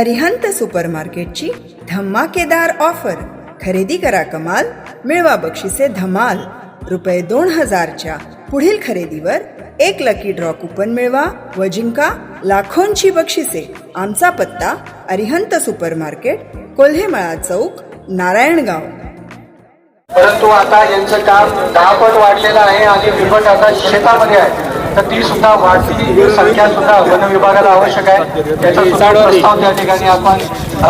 अरिहंत सुपरमार्केटची धमाकेदार ऑफर. खरेदी करा कमाल मिळवा बक्षिसे धमाल. रुपये दोन हजारच्या पुढील खरेदीवर एक लकी ड्रॉ कुपन मिळवा व जिंका लाखोंची बक्षिसे. आमचा पत्ता अरिहंत सुपरमार्केट कोल्हेमळा चौक नारायणगाव. परंतु आता यांचं काम दहापट वाढलेलं आहे आणि विपट आता शेतामध्ये आहे. तर ती सुद्धा वाढती. संख्या सुद्धा वन विभागाला आवश्यक आहे. त्याचा सुद्धा प्रस्ताव त्या ठिकाणी आपण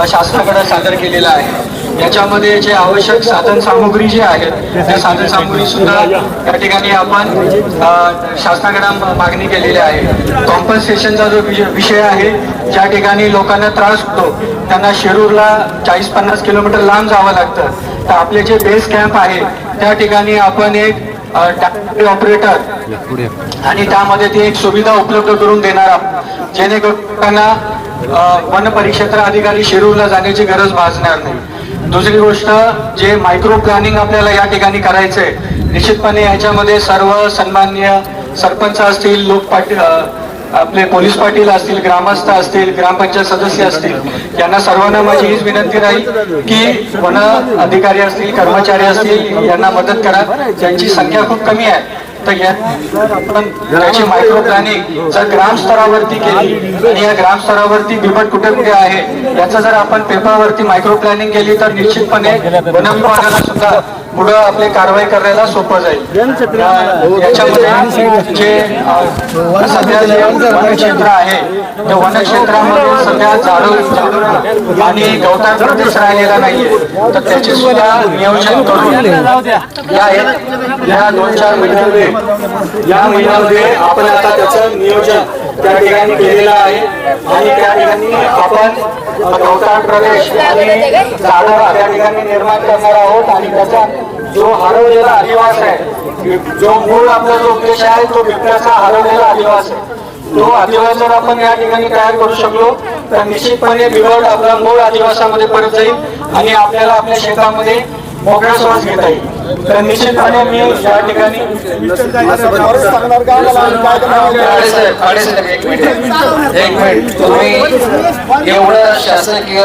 शासनाकडे सादर केलेला आहे. याच्यामध्ये जे आवश्यक साधन सामुग्री जे आहेत त्या साधन सामुग्री सुद्धा त्या ठिकाणी आपण शासनाकडे मागणी केलेली आहे. कॉम्पन्सेशनचा जो विषय- विषय आहे ज्या ठिकाणी लोकांना त्रास होतो त्यांना शिरूरला चाळीस पन्नास किलोमीटर लांब जावं लागतं. तर आपले जे बेस कॅम्प आहे त्या ठिकाणी आपण एक ऑपरेटर आणि त्यामध्ये ती एक सुविधा उपलब्ध करून देणार जेणेकरून वन परिक्षेत्र अधिकारी शिरूरला जाण्याची गरज भासणार नाही. दुसरी गोष्ट जे मायक्रो प्लॅनिंग आपल्याला या ठिकाणी करायचंय निश्चितपणे याच्यामध्ये सर्व सन्मान्य सरपंच असतील लोकपाटी आपले पोलीस पाटील असतील ग्रामस्थ असतील ग्रामपंचायत सदस्य असतील यांना सर्वांना माझी हीच विनंती राहील की वन अधिकारी असतील कर्मचारी असतील यांना मदत करा. ज्यांची संख्या खूप कमी आहे तर या आपण त्याची मायक्रो प्लॅनिंग जर केली आणि या ग्रामस्तरावरती बिबट कुठे कुठे आहे याचं जर आपण पेपरवरती मायक्रो प्लॅनिंग केली तर निश्चितपणे वन विभागाला सुद्धा पुढं आपले कारवाई करायला सोपं जाईल. याच्यामध्ये जे सध्या जे वनक्षेत्र आहे त्या वनक्षेत्रामध्ये सध्या झाडं आणि गवताळ प्रदेश राहिलेला नाहीये. तर त्याचे सुद्धा नियोजन करून या या दोन चार महिन्यामध्ये या महिन्यामध्ये आपण आता त्याचं नियोजन त्या ठिकाणी केलेला आहे. आणि त्या ठिकाणी आपण गवताळ प्रवेश आणि झाडं त्या ठिकाणी निर्माण करणार आहोत. आणि त्याचा जो हरवलेला अधिवास आहे जो मूळ आपला जो उद्देश आहे तो बिबट्याचा हरवलेला अधिवास आहे. तो अधिवास जर आपण या ठिकाणी तयार करू शकलो. तर निश्चितपणे बिबट आपला मूळ अधिवासामध्ये परत जाईल आणि आपल्याला आपल्या शेतामध्ये मोकळा श्वास घेता येईल. तर निश्चितपणे मी या ठिकाणी एक मिनिट एक मिनिट तुम्ही एवढं शासकीय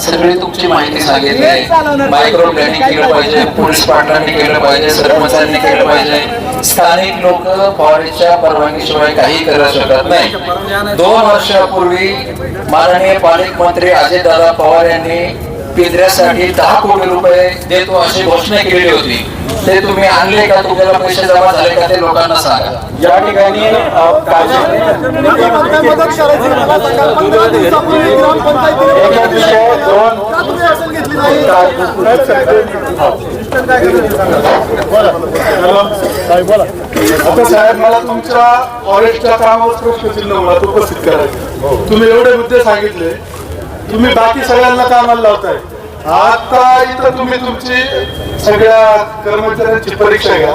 सगळी तुमची माहिती सांगितली आहे मायक्रो प्लॅनिंग केलं पाहिजे पोलीस पाटलांनी केलं पाहिजे सरपंचांनी केलं पाहिजे स्थानिक लोक फॉरेस्टच्या परवानगीशिवाय काही करू शकत नाही. दोन वर्षापूर्वी माननीय पालकमंत्री अजयदादा पवार यांनी पिंजऱ्यासाठी दहा कोटी रुपये देतो अशी घोषणा केली होती. ते तुम्ही आणले का? तुम्हाला पैसे जमा झाले का? ते लोकांना सांगा. या ठिकाणी आता साहेब मला तुमच्या फॉरेस्टच्या कामावर प्रश्नचिन्ह उपस्थित करायचं तुम्ही एवढे मुद्दे सांगितले. तुम्ही बाकी सगळ्यांना कामाला लावताय. आता इथं तुम्ही तुमची सगळ्या कर्मचाऱ्यांची परीक्षा घ्या.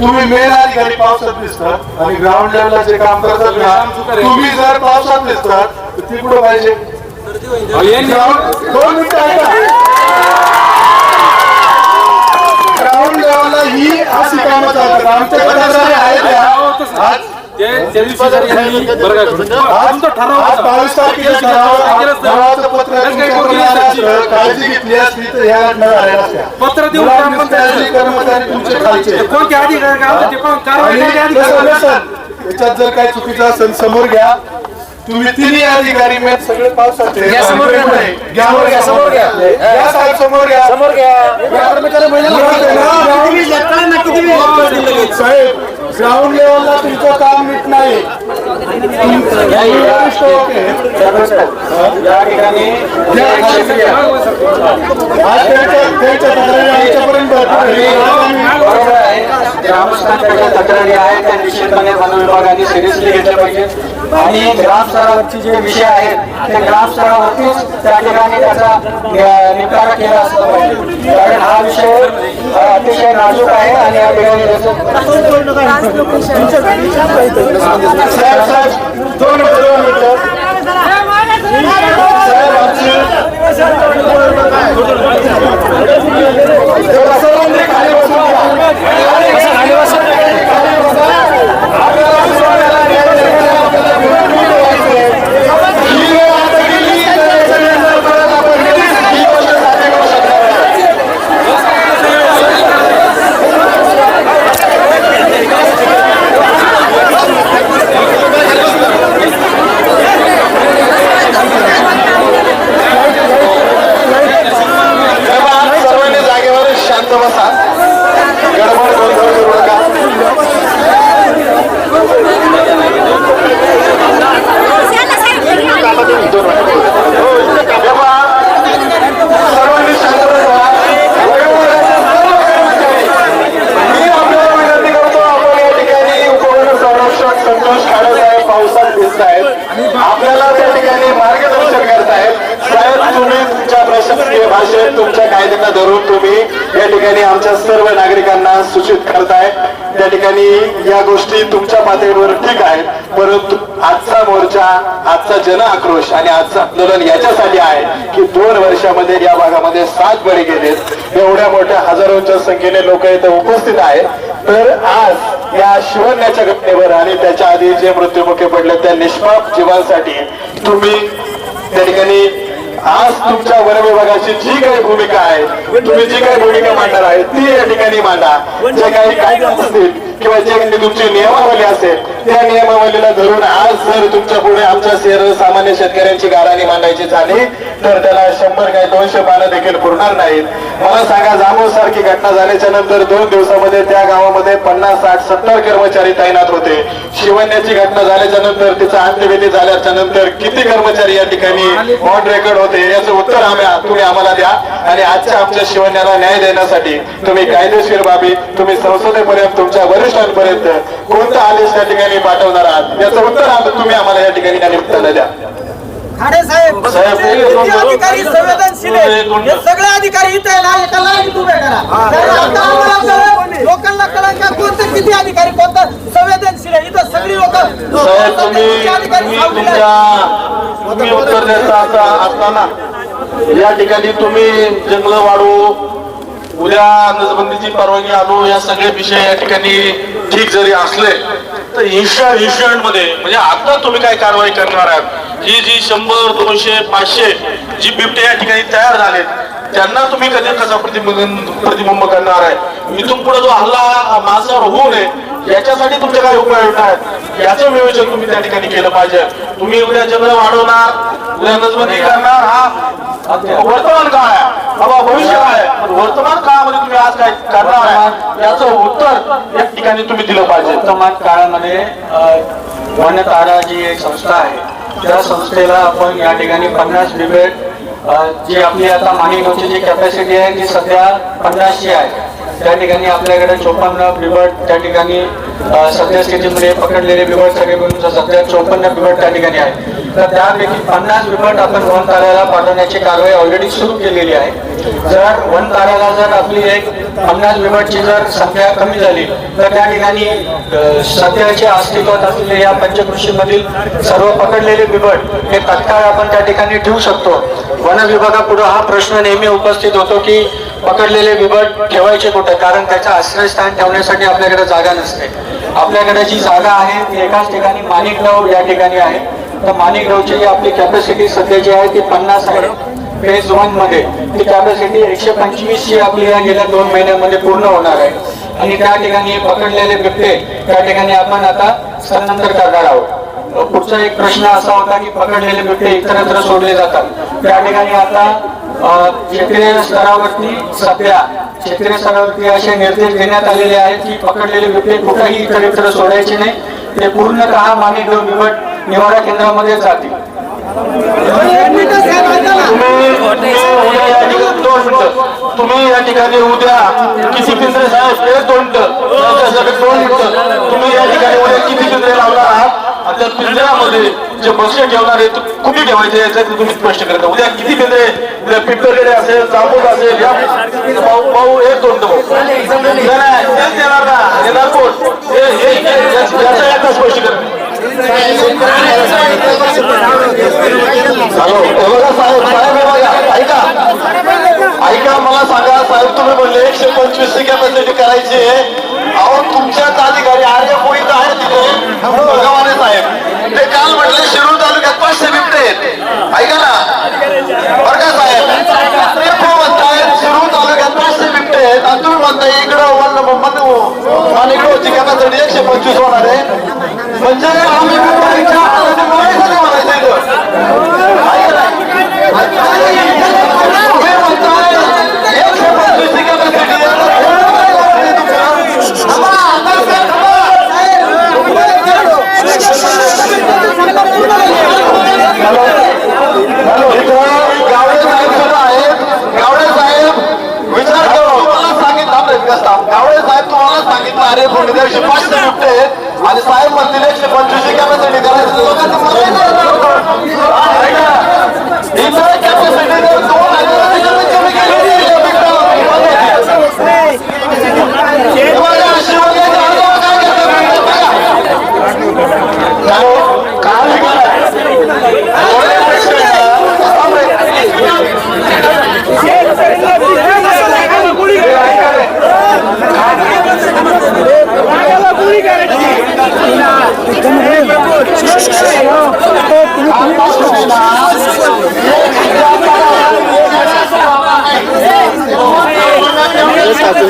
तुम्ही मेन अधिकारी पावसात दिसतात आणि ग्राउंड लेवलला जे काम करतात ना तुम्ही जर पावसात दिसतात तर ती कुठं पाहिजे? दोन मिनिटं ऐका. ग्राउंड लेवलला ही अशी कामं चालतात. आमच्या. आज बावीस तारखेला पत्र तुमच्याकडून आलं असतं, काळजी घेतली असती तर ह्या घटना झाल्या असत्या. पत्र देऊन मुळात ग्रामपंचायत- नुसते कर्मचारी तुमचे खालचे. कोणते अधिकारी काय होते? ते पण कारवाई आणि करण्याचे नसेल- अधिकारी नसेल, याच्यात जर काही चुकीचं असेल समोर घ्या. तुम्ही तिन्ही अधिकारी मी सगळे पावसाचे. घ्या समोर घ्या. घ्या समोर घ्या. समोर घ्या. घ्या साहेब समोर घ्या. समोर घ्या. साहेब ग्राउंड लेवलला तुमचं काम नीट नाही. आज त्यांच्या त्यांच्या तक्रारी आमच्यापर्यंत ग्रामस्थांच्या तक्रारी आहेत त्या निश्चितपणे वन विभागाने सिरियसली घेतल्या पाहिजेत. आणि ग्रामस्तरावरचे जे विषय आहेत ते ग्रामस्तरावरतीच त्या ठिकाणी त्याचा निपटारा केला असला पाहिजे. कारण हा विषय अतिशय नाजूक आहे आणि या ठिकाणी त्याचं- साहेब साहेब दोन मिनिटं दोन मिनिटं साहेब आमची सर्वांनी खाली बसून घ्या. ही वेळ आता गेली, तर देशाच्या सर्व नागरिकांना सूचित करताय. त्या ठिकाणी या गोष्टी तुमच्या पातळीवर ठीक आहेत. परंतु आजचा मोर्चा आजचा जन आक्रोश आणि आजचं आंदोलन याच्यासाठी आहे की दोन वर्षामध्ये या भागामध्ये सात बळी गेलेत. एवढ्या मोठ्या हजारोंच्या संख्येने लोक इथं उपस्थित आहेत. तर आज या शिवण्याच्या घटनेवर आणि त्याच्या आधी जे मृत्युमुखी पडले त्या निष्पाप जीवांसाठी तुम्ही त्या ठिकाणी आज तुमच्या वन विभागाची जी काही भूमिका आहे तुम्ही जी काही भूमिका मांडणार आहे ती या ठिकाणी मांडा. जे काही कायदे असतील किंवा जे काही तुमची नियमावली असेल त्या नियमावलीला धरून आज जर तुमच्यापुढे आमच्या सर्वसामान्य शेतकऱ्यांची गाराणी मांडायची झाली तर त्याला शंभर काय दोनशे पानं देखील पुरणार नाहीत. मला सांगा जामो सारखी घटना झाल्याच्यानंतर दोन दिवसामध्ये त्या गावामध्ये पन्नास साठ सत्तर कर्मचारी तैनात होते. शिवण्याची घटना झाल्याच्यानंतर तिचा अंत्यविधी झाल्याच्यानंतर किती कर्मचारी या ठिकाणी ऑन रेकॉर्ड होते? याचं उत्तर आम्ही तुम्ही आम्हाला द्या. आणि आजच्या आमच्या शिवण्याला न्याय देण्यासाठी तुम्ही कायदेशीर बाबी तुम्ही संसदेपर्यंत तुमच्या वरिष्ठांपर्यंत कोणता आदेश त्या ठिकाणी पाठवणार आहात. याचं उत्तर आम- तुम्ही आम्हाला या ठिकाणी निमित्तानं द्या. खाडे साहेब अधिकारी संवेदनशील हे सगळे अधिकारी इथे ना उभे करा. आता लोकांना का? कोणते किती अधिकारी कोणतं संवेदनशील आहे इथं सगळी लोक साहेब तुम्ही उत्तर देता असताना या ठिकाणी तुम्ही जंगल वाढू उद्या नजबंदीची परवानगी आणू या सगळे विषय या ठिकाणी ठीक जरी असले तर इन्स्टा इन्शुरन्समध्ये म्हणजे आता तुम्ही काय कारवाई करणार आहात? ही जी शंभर दोनशे पाचशे जी बिबटे या ठिकाणी तयार झालेत त्यांना तुम्ही कधी कसा प्रतिबिंब प्रतिबिंब करणार आहे? इथून पुढे जो हल्ला माणसावर होऊ नये याच्यासाठी तुमचे काय उपाययोजना आहेत? याचं नियोजन तुम्ही त्या ठिकाणी केलं पाहिजे. तुम्ही उद्या जंगल वाढवणार उद्या नजबंदी करणार हा वर्तमान काळ आहे. बाबा भविष्य काळ आहे. पण वर्तमान काळामध्ये तुम्ही आज काय करणार आहे? याचं उत्तर या ठिकाणी तुम्ही दिलं पाहिजे. वर्तमान काळामध्ये अ, तारा जी एक संस्था आहे. त्या संस्थेला आपण या ठिकाणी पन्नास डिबेट जी आपली आता माहिती जी कॅपॅसिटी आहे ती सध्या पन्नासची आहे. त्या ठिकाणी आपल्याकडे चोपन्न बिबट त्या ठिकाणी सद्यस्थितीमध्ये पकडलेले बिबट सगळे मिळून सध्या चोपन्न बिबट त्या ठिकाणी आहे तर त्यापैकी पन्नास बिबट आपण वन ताऱ्याला पाठवण्याची कारवाई ऑलरेडी सुरू केलेली आहे. जर वन ताऱ्याला जर आपली एक पन्नास बिबटची जर संख्या कमी झाली तर त्या ठिकाणी अ, सध्याच्या अस्तित्वात असलेले या पंचकृषीमधील सर्व पकडलेले बिबट हे तत्काळ आपण त्या ठिकाणी ठेवू शकतो. वन विभागापुढे हा प्रश्न नेहमी उपस्थित होतो की पकडलेले बिबट ठेवायचे कुठे? कारण त्याचं आश्रयस्थान ठेवण्यासाठी आपल्याकडे जागा नसते. आपल्याकडे जी जागा आहे ती एकाच ठिकाणी माणिकगाव या ठिकाणी आहे. तर माणिकगावची जी आपली कॅपॅसिटी सध्या जी आहे ती पन्नास आहे. फेज वनमध्ये ती कॅपॅसिटी एकशे पंचवीस ची आपली या गेल्या दोन महिन्यामध्ये पूर्ण होणार आहे. आणि त्या ठिकाणी पकडलेले बिबटे त्या ठिकाणी आपण आता स्थलांतर करणार आहोत. पुढचा एक प्रश्न असा होता की पकडलेले बिबटे इतरत्र सोडले जातात. त्या ठिकाणी आता क्षेत्रीय स्तरावरती सध्या क्षेत्रीय स्तरावरती असे निर्देश देण्यात आलेले आहेत की पकडलेले व्यक्ती कुठेही इतरत्र सोडायचे नाही. ते पूर्णतः माणिकगाव निवड निवारा केंद्रामध्ये जातील तुम्ही तुम्ही उद्या या ठिकाणी दोन मिनिटं तुम्ही या ठिकाणी उद्या किती पिंजरे साहेब एक दोन दोन मिनिटं तुम्ही या ठिकाणी उद्या किती पिंजरे लावणार आहात? आणि त्या पिंजऱ्यामध्ये जे बक्षे ठेवणार आहे कुठे ठेवायचे याचं तुम्ही स्पष्ट करता. उद्या किती पिंजरे उद्या पिंपरकडे असेल जांबूक असेल या भाऊ भाऊ एक दोन भाऊ. देणार ना. देणार कोण? हे हे स्पष्ट करा. हॅलो बघा साहेब साहेब बघा. ऐका. ऐका मला सांगा साहेब तुम्ही म्हणले एकशे पंचवीसची कॅपॅसिटी करायची आहे. अहो तुमच्याच अधिकारी आर्य कोणी तर आहे तिथे हो. भगवाने साहेब. ते काल म्हटले शिरूर तालुक्यात पाचशे बिबटे आहेत. ऐका ना. बरं का साहेब? ते हो म्हणतायत? शिरूर तालुक्यात पाचशे बिबटे आहेत. आणि तुम्ही म्हणताय इकडं वन होती कॅपॅसिटी एकशे पंचवीस होणार आहे. म्हणजे आम्ही बिबट्यांच्या हाताने बोलायचं म्हणायचं इथं ऐका ना. तुम्ही म्हणताय एकशे पंचवीस ची capacity आहे. थांबा, आता साहेब, थांबा. हॅलो, इथं गावडे साहेब सुद्धा आहेत गावडे साहेब विचार करू तुम्हाला सांगितलं आपलं विकास थांब. गावडे साहेब अरे कोणी एकशे पाचशे आहेत आणि साहेब म्हणतील एकशे पंचवीस कॅपॅसिटी करायचं Yes, that's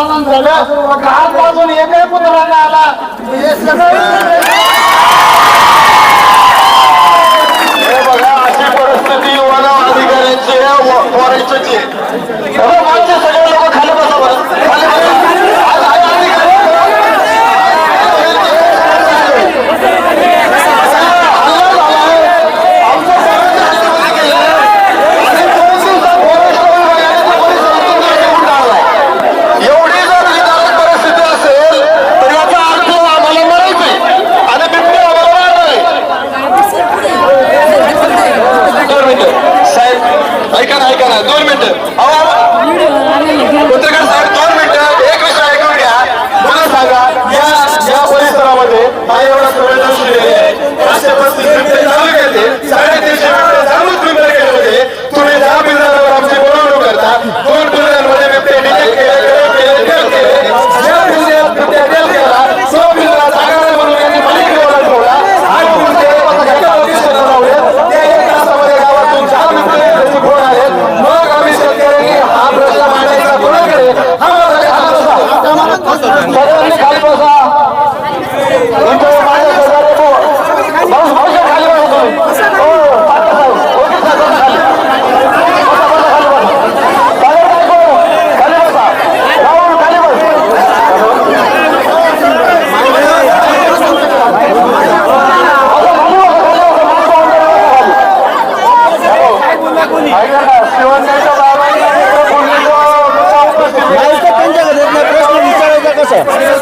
समाधान झालं. कालपासून एकही पुतळा नाही आला. हे बघा अशी परिस्थिती वनव अधिकाऱ्यांची आहे फॉरेस्टची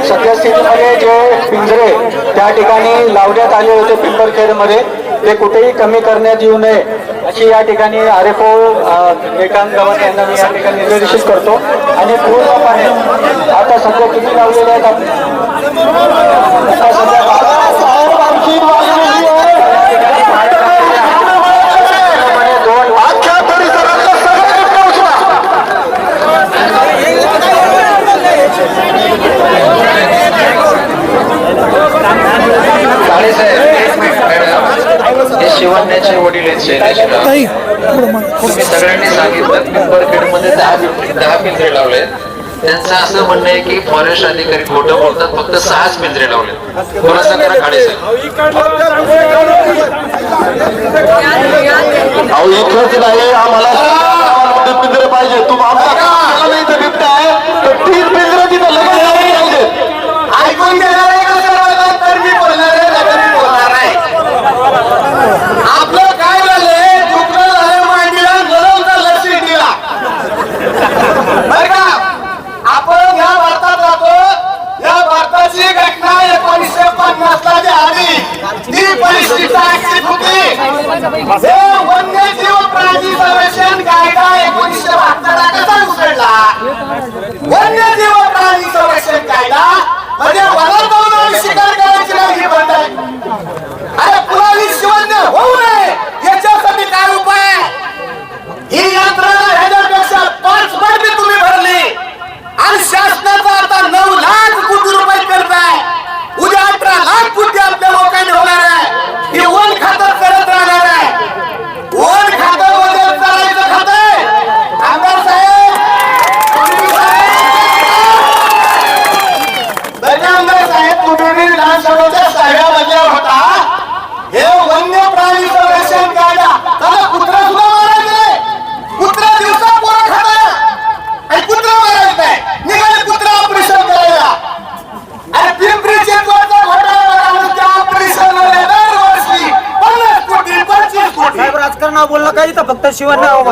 परिस्थितीमध्ये एक जे पिंजरे त्या ठिकाणी लावण्यात आले होते पिंपरखेडमध्ये ते कुठेही कमी करण्यात येऊ नये अशी या ठिकाणी आर एफ ओ निकांत गवत यांना मी या ठिकाणी निर्देशित करतो. आणि पूर्णपणे आता सध्या किती लावलेले आहेत? आता सध्या हे शिवण्याचे वडील आहेत सगळ्यांनी सांगितलं पिंपरखेडमध्ये दहा दहा पिंजरे लावले त्यांचं असं म्हणणं आहे की फॉरेस्ट अधिकारी खोटं बोलतात फक्त सहाच पिंजरे लावले खुलासा नाही आम्हाला पिंजरे पाहिजे. तू आमचा तीन पिंजरे तिथं लगेच पाहिजे ऐकून आपलं काय झालंय दुखणं झालं मांडीला गरम लक्ष दिला आपण या भारतात राहतो. या भारताची घटना एकोणीसशे पन्नासला जी आली ती परिस्थिती अशी होती. हे वन्यजीव प्राणी संरक्षण कायदा एकोणीसशे बहात्तरला वन्यजीव ना बोलला काही तर फक्त शिवान नाव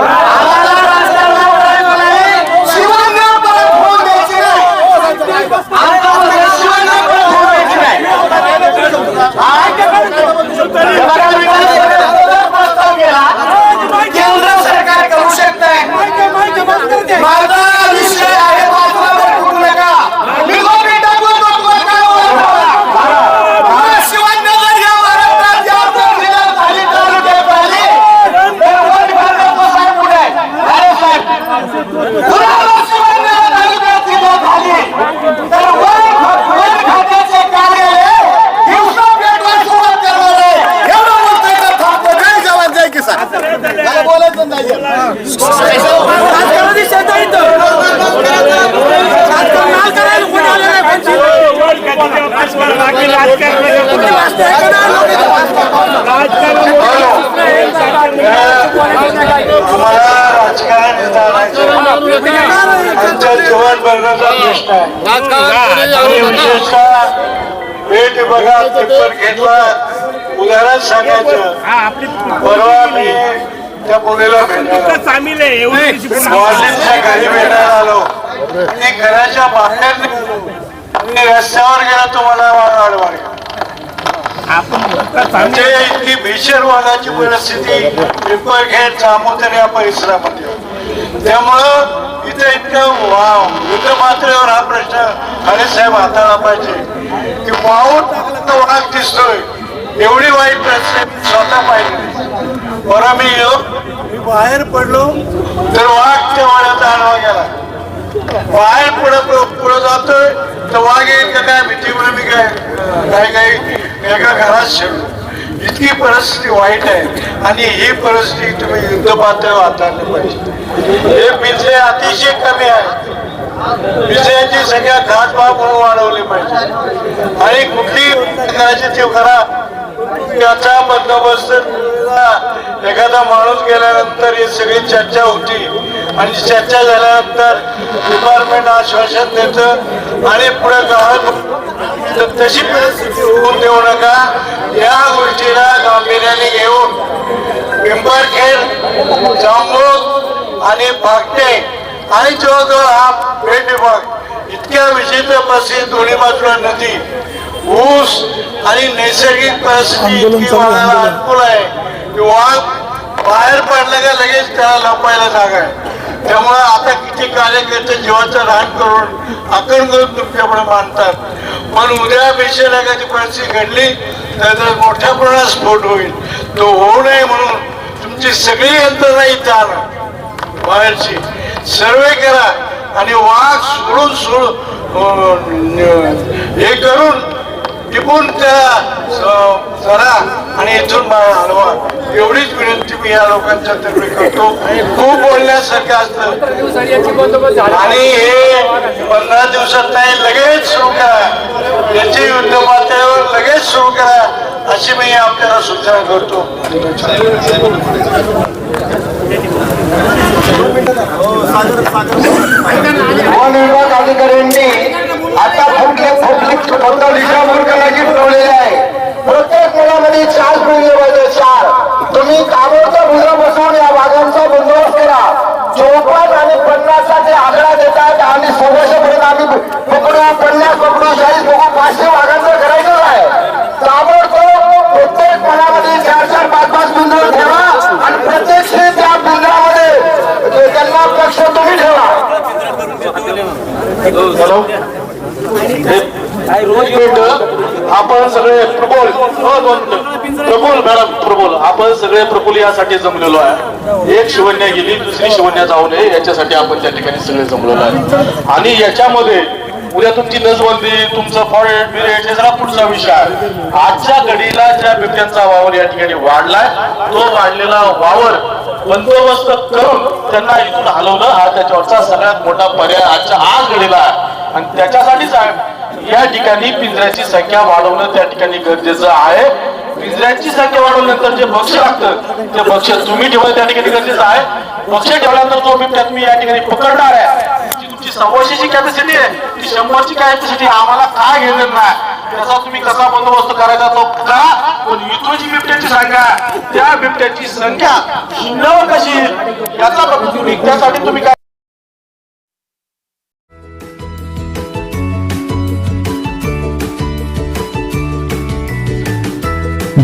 बघा पेपर घेतला. उदाहरण सांगायचं. परवा मी त्या मुलीला मॉर्निंगच्या घरी भेटायला आलो. आणि घराच्या बाहेर. आणि रस्त्यावर गेला तुम्हाला अडवाणी म्हणजे इतकी भीषण वादाची परिस्थिती पिंपळखेड चामोतर या परिसरामध्ये. त्यामुळं इथे इतकं वा- युद्ध हा प्रश्न अरे साहेब हाताळला पाहिजे. की वाहून वाघ दिसतोय. एवढी वाईट प्रश्न स्वतः पाहिजे बरं मी येऊ. मी बाहेर पडलो. तर वाघ त्या वाड्यात गेला. बाहेर पुढे पुढे जातोय. तर वाघ येईल का काय भीतीमुळे मी काय काय काही एका घरात शिरलो. इतकी परिस्थिती वाईट आहे. आणि ही परिस्थिती तुम्ही युद्ध पातळीवर हाताळली पाहिजे. हे विजय अतिशय कमी आहे. विजयाची संख्या घातभाव म्हणून वाढवली पाहिजे. आणि कुठली करायची ते करा. याचा बंदोबस्त एखादा माणूस गेल्यानंतर ही सगळी चर्चा होती. आणि चर्चा झाल्यानंतर डिपार्टमेंट आश्वासन देतं आणि पुढे गावात तर तशी परिस्थिती होऊन देऊ नका. या गोष्टीला गांभीर्याने घेऊन पिंपरखेड जांभूळ आणि भागटे आणि जवळजवळ हा पेठ विभाग इतक्या विशिष्ट परिस्थिती दोन्ही बाजूला नदी ऊस आणि नैसर्गिक परिस्थिती इतकी वाढायला अनुकूल आहे. की वाघ बाहेर पडलं का लगेच त्याला लपायला जागा आहे. त्यामुळे आता किती कार्यकर्ते जीवाचं रान करून आकरण करून तुमच्यापुढे मानतात. पण उद्या भीषण एखादी परिस्थिती घडली तर मोठ्या प्रमाणात स्फोट होईल. तो होऊ नये म्हणून तुमची सगळी यंत्रणा इथे आणा. बाहेरची सर्वे करा आणि वाघ सोडून सोडून हे करून टिपून त्या करा आणि इथून बाहेर हलवा. एवढीच विनंती मी या लोकांच्या तर्फे करतो. खूप बोलण्यासारखं असतं. आणि हे पंधरा दिवसात नाही लगेच सुरू करा. याची युद्ध पातळीवर लगेच सुरू करा अशी मी आपल्याला सूचना करतो. वन विभाग अधिकाऱ्यांनी आता फुटले फुटले फक्त दिशाभूल करायची ठेवलेली आहे. प्रत्येक मुलामध्ये चार मिळले पाहिजे चार. तुम्ही कामाचा मुलं बसवून या वाघांचा बंदोबस्त करा. चौपन्न आणि पन्नासचा ते आकडा देतात आणि सोळाशे पर्यंत आम्ही पकडू पन्नास पकडू चाळीस पकडू पाचशे वाघांचं करायचं आहे ताबडतोब प्रत्येक मनामध्ये चार चार पाच पाच बिंदू ठेवा आणि प्रत्येक त्या बिंदूमध्ये त्यांना पक्ष तुम्ही ठेवा. हॅलो. रोज आपण सगळे प्रबोल हो, प्रबोल मॅडम प्रबोल. आपण सगळे प्रबोल यासाठी जमलेलो आहे. एक शिवन्या गेली दुसरी शिवन्या जाऊ नये याच्यासाठी आपण त्या ठिकाणी सगळे जमलेलो आहे. आणि याच्यामध्ये उद्या तुमची नसबंदी तुमचं फॉरेट बिरेट हे जरा पुढचा विषय आहे. आजच्या घडीला ज्या बिबट्यांचा वावर या ठिकाणी वाढलाय तो वाढलेला वावर बंदोबस्त करून त्यांना इथून हलवणं हा त्याच्यावरचा सगळ्यात मोठा पर्याय आजच्या आज घडीला आहे. आणि त्याच्यासाठीच या ठिकाणी पिंजऱ्याची संख्या वाढवणं त्या ठिकाणी गरजेचं आहे. पिंजऱ्यांची संख्या वाढवल्यानंतर जे भक्ष लागतं ते भक्ष तुम्ही ठेवलं त्या ठिकाणी गरजेचं आहे. भक्ष ठेवल्यानंतर जो बिबट्या तुम्ही या ठिकाणी पकडणार आहे ती तुमची सव्वाशेची कॅपॅसिटी आहे ती शंभरची कॅपॅसिटी आम्हाला काय घेणार नाही? त्याचा तुम्ही कसा बंदोबस्त करायचा तो करा पण इथून जी बिबट्याची संख्या त्या बिबट्याची संख्या शून्यावर कशी येईल याचा तुम्ही त्यासाठी तुम्ही काय